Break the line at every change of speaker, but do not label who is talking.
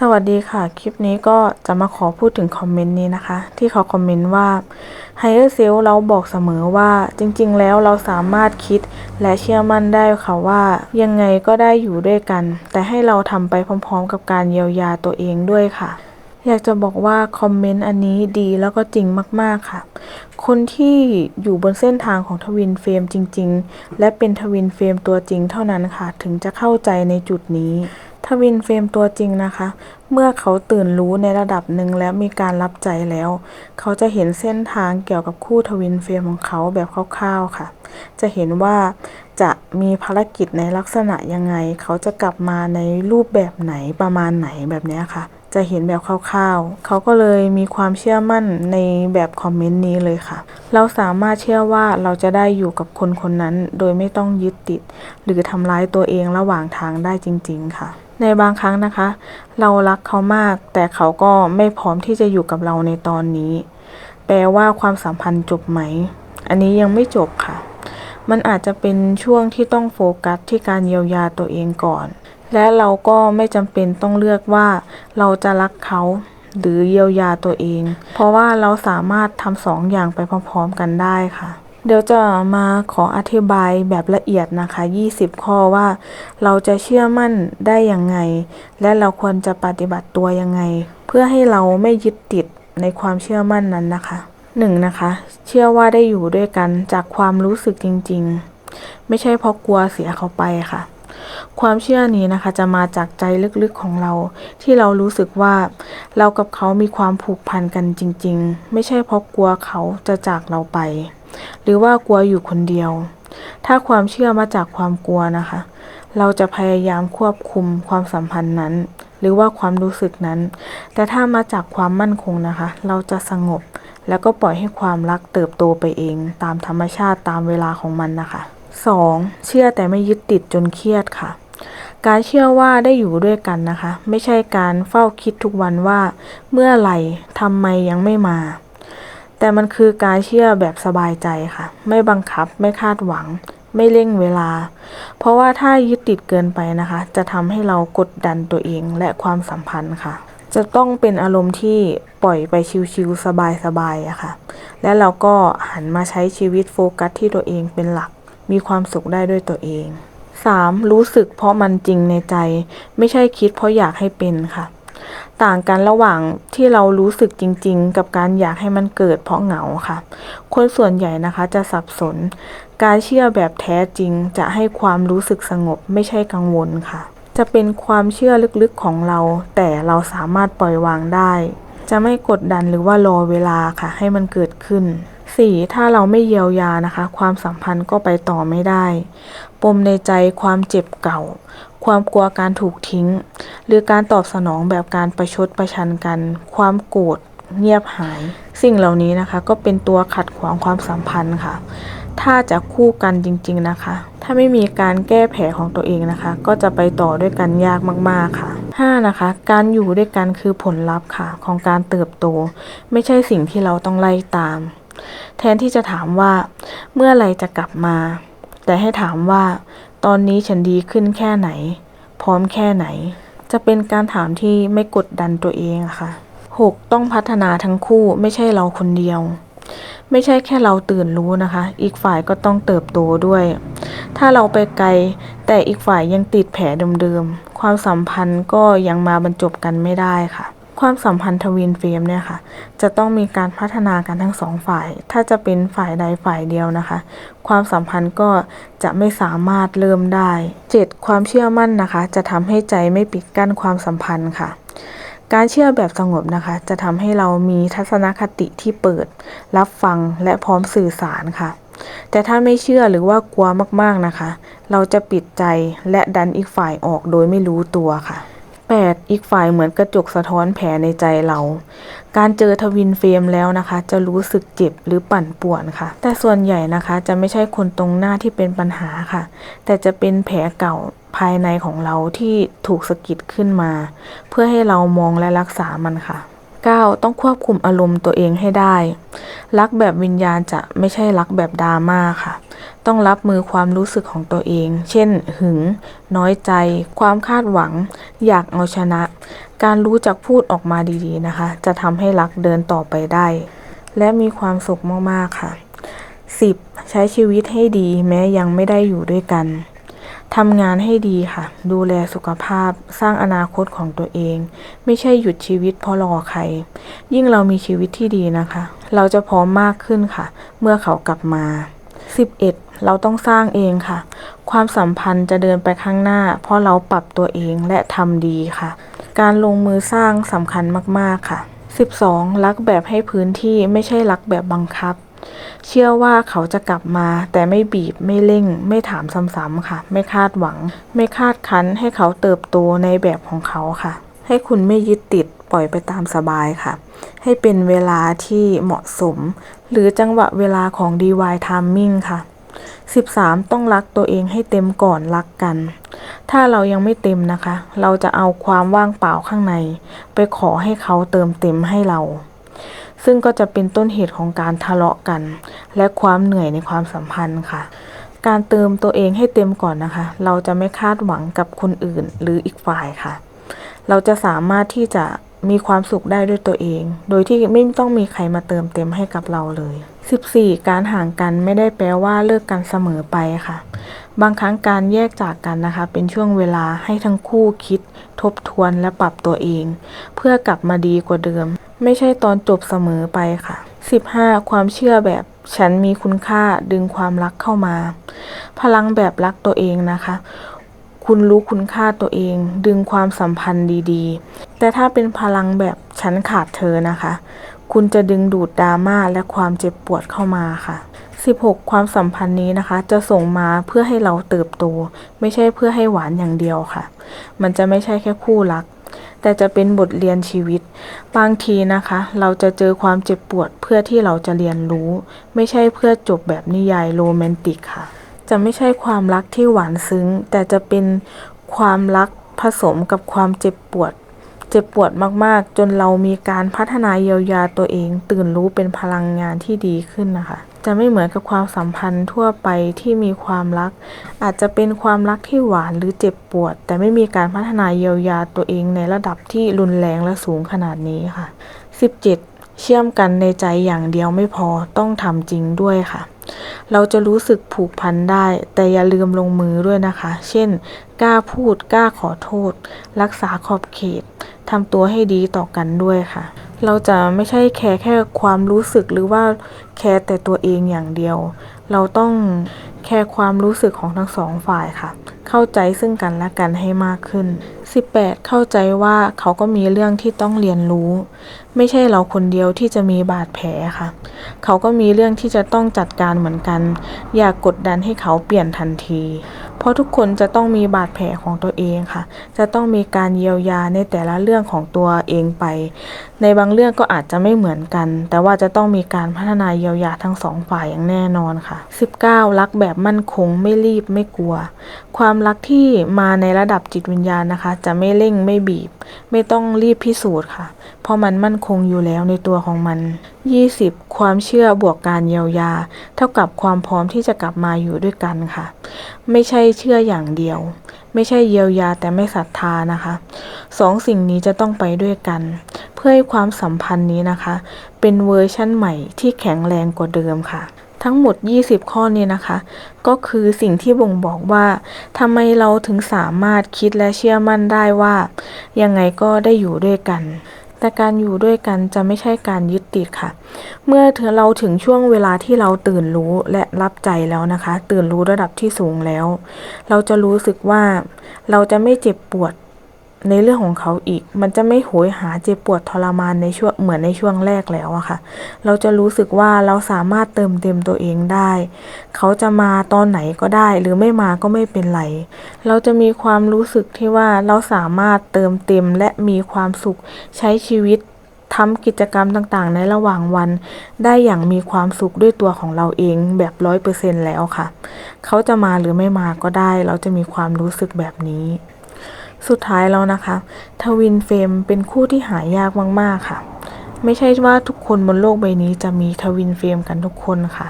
สวัสดีค่ะ คลิปนี้ก็จะมาขอพูดถึงคอมเมนต์นี้นะคะ ที่เขาคอมเมนต์ว่า Higher Self เราบอกเสมอว่าจริงๆ แล้วเราสามารถคิดและเชื่อมั่นได้ค่ะว่า ยังไงก็ได้อยู่ด้วยกัน แต่ให้เราทำไปพร้อมๆ กับการเยียวยาตัวเองด้วยค่ะ อยากจะบอกว่าคอมเมนต์อันนี้ดีแล้วก็จริงมากๆค่ะ คนที่อยู่บนเส้นทางของทวินเฟรมจริง ๆ และเป็นทวินเฟรมตัวจริงเท่านั้นค่ะ ถึงจะเข้าใจในจุดนี้ ทวินเฟรมตัวจริงนะคะ เมื่อเขาตื่นรู้ในระดับหนึ่งและมีการรับใจแล้ว เขาจะเห็นเส้นทางเกี่ยวกับคู่ทวินเฟรมของเขาแบบคร่าวๆค่ะ จะเห็นว่าจะมีภารกิจในลักษณะยังไง เขาจะกลับมาในรูปแบบไหนประมาณไหนแบบนี้ค่ะ จะเห็นแบบคร่าวๆ เขาก็เลยมีความเชื่อมั่นในแบบคอมเมนต์นี้เลยค่ะ เราสามารถเชื่อว่าเราจะได้อยู่กับคนคนนั้น โดยไม่ต้องยึดติด หรือทำร้ายตัวเองระหว่างทางได้จริง ๆ ค่ะ ในบางครั้งนะคะ เรารักเขามาก แต่เขาก็ไม่พร้อมที่จะอยู่กับเราในตอนนี้ แปลว่าความสัมพันธ์จบไหม อันนี้ยังไม่จบค่ะ มันอาจจะเป็นช่วงที่ต้องโฟกัสที่การเยียวยาตัวเองก่อน และเราก็ไม่จำเป็นต้องเลือกว่า เราจะรักเขาหรือเยียวยาตัวเอง เพราะว่าเราสามารถทำสองอย่างไปพร้อมๆกันได้ค่ะ เดี๋ยวจะมาขออธิบายแบบละเอียดนะคะ 20 ข้อว่า เราจะเชื่อมั่นได้ยังไง และเราควรจะปฏิบัติตัวยังไง เพื่อให้เราไม่ยึดติดในความเชื่อมั่นนั้นนะคะหนึ่งนะคะ เชื่อว่าได้อยู่ด้วยกันจากความรู้สึกจริง ๆ ไม่ใช่เพราะกลัวเสียเขาไปค่ะ ความเชื่อนี้นะคะจะมาจากใจลึกๆของเรา ที่เรารู้สึกว่า เรากับเขามีความผูกพันกันจริง ๆ ไม่ใช่เพราะกลัวเขาจะจากเราไป หรือว่ากลัวอยู่คนเดียว ถ้าความเชื่อมาจากความกลัวนะคะ เราจะพยายามควบคุมความสัมพันธ์นั้น หรือว่าความรู้สึกนั้น แต่ถ้ามาจากความมั่นคงนะคะ เราจะสงบ แล้วก็ปล่อยให้ความรักเติบโตไปเอง ตามธรรมชาติตามเวลาของมันนะคะ 2. เชื่อแต่ไม่ยึดติดจนเครียดค่ะ การเชื่อว่าได้อยู่ด้วยกันนะคะ ไม่ใช่การเฝ้าคิดทุกวันว่า เมื่อไหร่ทำไมยังไม่มา แต่มันคือการเชื่อแบบสบายใจค่ะ ไม่บังคับไม่คาดหวัง ไม่เร่งเวลา เพราะว่าถ้ายึดติดเกินไปนะคะ จะทำให้เรากดดันตัวเองและความสัมพันธ์ค่ะ จะต้องเป็นอารมณ์ที่ปล่อยไปชิวๆสบายๆอะค่ะ และเราก็หันมาใช้ชีวิตโฟกัสที่ตัวเองเป็นหลัก มีความสุขได้ด้วยตัวเอง 3. รู้สึกเพราะมันจริงในใจ ไม่ใช่คิดเพราะอยากให้เป็นค่ะ ต่างกันระหว่างที่เรารู้สึกจริง ๆ กับการอยากให้มันเกิดเพราะเหงาค่ะ คนส่วนใหญ่นะคะจะสับสน การเชื่อแบบแท้จริงจะให้ความรู้สึกสงบไม่ใช่กังวลค่ะ จะเป็นความเชื่อลึกๆของเรา แต่เราสามารถปล่อยวางได้ จะไม่กดดันหรือว่ารอเวลาค่ะ ให้มันเกิดขึ้น 4. ถ้าเราไม่เยียวยานะคะ ความสัมพันธ์ก็ไปต่อไม่ได้ ปมในใจความเจ็บเก่า ความกลัวการถูกทิ้ง หรือการตอบสนองแบบการประชดประชันกัน ความโกรธเงียบหาย สิ่งเหล่านี้นะคะ ก็เป็นตัวขัดขวางความสัมพันธ์ค่ะ ถ้าจะคู่กันจริง ๆนะคะ ถ้าไม่มีการแก้แผลของตัวเองนะคะ ก็จะไปต่อด้วยกันยากมากๆค่ะ 5. นะคะ การอยู่ด้วยกันคือผลลัพธ์ค่ะ ของการเติบโต ไม่ใช่สิ่งที่เราต้องไล่ตาม แทนที่จะถามว่า เมื่อไรจะกลับมา แต่ให้ถามว่า ตอนนี้ฉันดีขึ้นแค่ไหน พร้อมแค่ไหน จะเป็นการถามที่ไม่กดดันตัวเองอะค่ะ 6. ต้องพัฒนาทั้งคู่ไม่ใช่เราคนเดียว ไม่ใช่แค่เราตื่นรู้นะคะ อีกฝ่ายก็ต้องเติบโตด้วย ถ้าเราไปไกล แต่อีกฝ่ายยังติดแผลเดิมๆ ความสัมพันธ์ก็ยังมาบรรจบกันไม่ได้ค่ะ ความสัมพันธ์ทวินเฟรมเนี่ยค่ะ จะต้องมีการพัฒนากันทั้งสองฝ่าย ถ้าจะเป็นฝ่ายใดฝ่ายเดียวนะคะ ความสัมพันธ์ก็จะไม่สามารถเริ่มได้ 7. ความเชื่อมั่นนะคะ จะทำให้ใจไม่ปิดกั้นความสัมพันธ์ค่ะ การเชื่อแบบสงบนะคะ จะทำให้เรามีทัศนคติที่เปิด รับฟังและพร้อมสื่อสารค่ะ แต่ถ้าไม่เชื่อหรือว่ากลัวมากๆนะคะ เราจะปิดใจและดันอีกฝ่ายออกโดยไม่รู้ตัวค่ะ 8. อีกฝ่ายเหมือนกระจกสะท้อนแผลในใจเรา การเจอทวินเฟรมแล้วนะคะ จะรู้สึกเจ็บหรือปั่นป่วนค่ะ แต่ส่วนใหญ่นะคะจะไม่ใช่คนตรงหน้าที่เป็นปัญหาค่ะ แต่จะเป็นแผลเก่าภายในของเราที่ถูกสะกิดขึ้นมา เพื่อให้เรามองและรักษามันค่ะ 9. ต้องควบคุมอารมณ์ตัวเองให้ได้ รักแบบวิญญาณจะไม่ใช่รักแบบดราม่าค่ะ ต้องรับมือความรู้สึกของตัวเอง เช่น หึง น้อยใจ ความคาดหวัง อยากเอาชนะ การรู้จักพูดออกมาดีๆนะคะ จะทำให้รักเดินต่อไปได้ และมีความสุขมากๆค่ะ 10. ใช้ชีวิตให้ดีแม้ยังไม่ได้อยู่ด้วยกัน ทำงานให้ดีค่ะ ดูแลสุขภาพ สร้างอนาคตของตัวเอง ไม่ใช่หยุดชีวิตเพราะรอใคร ยิ่งเรามีชีวิตที่ดีนะคะ เราจะพร้อมมากขึ้นค่ะ เมื่อเขากลับมา 11. เราต้องสร้างเองค่ะ ความสัมพันธ์จะเดินไปข้างหน้า เพราะเราปรับตัวเองและทำดีค่ะ การลงมือสร้างสำคัญมาก ๆ ค่ะ 12. รักแบบให้พื้นที่ไม่ใช่รักแบบบังคับ เชื่อว่าเขาจะกลับมา แต่ไม่บีบไม่เร่ง ไม่ถามซ้ำๆค่ะ ไม่คาดหวัง ไม่คาดคั้นให้เขาเติบโตในแบบของเขาค่ะ ให้คุณไม่ยึดติดปล่อยไปตามสบายค่ะ ให้เป็นเวลาที่เหมาะสม หรือจังหวะเวลาของ DY Timing ค่ะ 13. ต้องรักตัวเองให้เต็มก่อนรักกัน ถ้าเรายังไม่เต็มนะคะ เราจะเอาความว่างเปล่าข้างใน ไปขอให้เขาเติมเต็มให้เรา ซึ่งก็จะเป็นต้นเหตุของการทะเลาะกัน และความเหนื่อยในความสัมพันธ์ค่ะ การเติมตัวเองให้เต็มก่อนนะคะ เราจะไม่คาดหวังกับคนอื่นหรืออีกฝ่ายค่ะ เราจะสามารถที่จะมีความสุขได้ด้วยตัวเอง โดยที่ไม่ต้องมีใครมาเติมเต็มให้กับเราเลย 14. การห่างกันไม่ได้แปลว่าเลิกกันเสมอไปค่ะ บางครั้งการแยกจากกันนะคะ เป็นช่วงเวลาให้ทั้งคู่คิด ทบทวนและปรับตัวเอง เพื่อกลับมาดีกว่าเดิม ไม่ใช่ตอนจบเสมอไปค่ะ 15. ความเชื่อแบบฉันมีคุณค่าดึงความรักเข้ามา พลังแบบรักตัวเองนะคะ คุณรู้คุณค่าตัวเอง ดึงความสัมพันธ์ดีๆ แต่ถ้าเป็นพลังแบบฉันขาดเธอนะคะ คุณจะดึงดูดดราม่าและความเจ็บปวดเข้ามาค่ะ 16. ความสัมพันธ์นี้นะคะ จะส่งมาเพื่อให้เราเติบโต ไม่ใช่เพื่อให้หวานอย่างเดียวค่ะ มันจะไม่ใช่แค่คู่รัก แต่จะเป็นบทเรียนชีวิต บางทีนะคะ เราจะเจอความเจ็บปวดเพื่อที่เราจะเรียนรู้ ไม่ใช่เพื่อจบแบบนิยายโรแมนติกค่ะ จะไม่ใช่ความรักที่หวานซึ้ง แต่จะเป็นความรักผสมกับความเจ็บปวดเจ็บปวดมาก ๆ จนเรามีการพัฒนาเยียวยาตัวเอง ตื่นรู้เป็นพลังงานที่ดีขึ้นนะคะ จะไม่เหมือนกับความสัมพันธ์ทั่วไปที่มีความรัก อาจจะเป็นความรักที่หวานหรือเจ็บปวด แต่ไม่มีการพัฒนาเยียวยาตัวเองในระดับที่รุนแรงและสูงขนาดนี้ค่ะ 17 เชื่อมกันในใจอย่างเดียวไม่พอต้องทำจริงด้วยค่ะ เราจะรู้สึกผูกพันได้ แต่อย่าลืมลงมือด้วยนะคะ เช่น กล้าพูดกล้าขอโทษ รักษาขอบเขตทำตัวให้ดีต่อกันด้วยค่ะ เราจะไม่ใช่แคร์แค่ความรู้สึกหรือว่าแคร์แต่ตัวเองอย่างเดียว เราต้องแคร์ความรู้สึกของทั้งสองฝ่ายค่ะ เข้าใจซึ่งกันและกันให้มากขึ้น 18 เข้าใจว่าเขาก็มีเรื่องที่ต้องเรียนรู้ ไม่ใช่เราคนเดียวที่จะมีบาดแผลค่ะ เขาก็มีเรื่องที่จะต้องจัดการเหมือนกัน อย่ากกดดันให้เขาเปลี่ยนทันที เพราะทุกคนจะต้องมีบาดแผลของตัวเองค่ะ จะต้องมีการเยียวยาในแต่ละเรื่องของตัวเองไป ในบางเรื่องก็อาจจะไม่เหมือนกัน แต่ว่าจะต้องมีการพัฒนาเยียวยาทั้งสองฝ่ายอย่างแน่นอนค่ะ 19 รักแบบมั่นคงไม่รีบไม่กลัว ความรักที่มาในระดับจิตวิญญาณนะคะ จะไม่เร่งไม่บีบ ไม่ต้องรีบพิสูจน์ค่ะ เพราะมันมั่นคงอยู่แล้วในตัวของมัน 20 ความเชื่อบวกการเยียวยา เท่ากับความพร้อมที่จะกลับมาอยู่ด้วยกันค่ะ ไม่ใช่เชื่ออย่างเดียว ไม่ใช่เยียวยาแต่ไม่ศรัทธานะคะสองสิ่งนี้จะต้องไปด้วยกัน เพื่อให้ความสัมพันธ์นี้นะคะ เป็นเวอร์ชั่นใหม่ที่แข็งแรงกว่าเดิมค่ะ ทั้งหมด 20 ข้อนี้นะคะ ก็คือสิ่งที่บ่งบอกว่าทำไมเราถึงสามารถคิดและเชื่อมั่นได้ว่า ยังไงก็ได้อยู่ด้วยกัน แต่การอยู่ด้วยกันจะไม่ใช่การยึดติดค่ะ เมื่อเธอเราถึงช่วงเวลาที่เราตื่นรู้และรับใจแล้วนะคะ ตื่นรู้ระดับที่สูงแล้ว เราจะรู้สึกว่าเราจะไม่เจ็บปวด ในเรื่องของเขาอีก มันจะไม่โหยหาเจ็บปวดทรมานในช่วงเหมือนในช่วงแรกแล้วอะค่ะ เราจะรู้สึกว่าเราสามารถเติมเต็มตัวเองได้ เขาจะมาตอนไหนก็ได้ หรือไม่มาก็ไม่เป็นไร เราจะมีความรู้สึกที่ว่าเราสามารถเติมเต็มและมีความสุขใช้ชีวิตทำกิจกรรมต่างๆ ในระหว่างวัน ได้อย่างมีความสุขด้วยตัวของเราเองแบบร้อยเปอร์เซ็นแล้วค่ะ เขาจะมาหรือไม่มาก็ได้ เราจะมีความรู้สึกแบบนี้ สุดท้ายแล้วนะคะ ทวินเฟรมเป็นคู่ที่หายากมาก ๆ ค่ะ ไม่ใช่ว่าทุกคนบนโลกใบนี้จะมีทวินเฟรมกันทุกคนค่ะ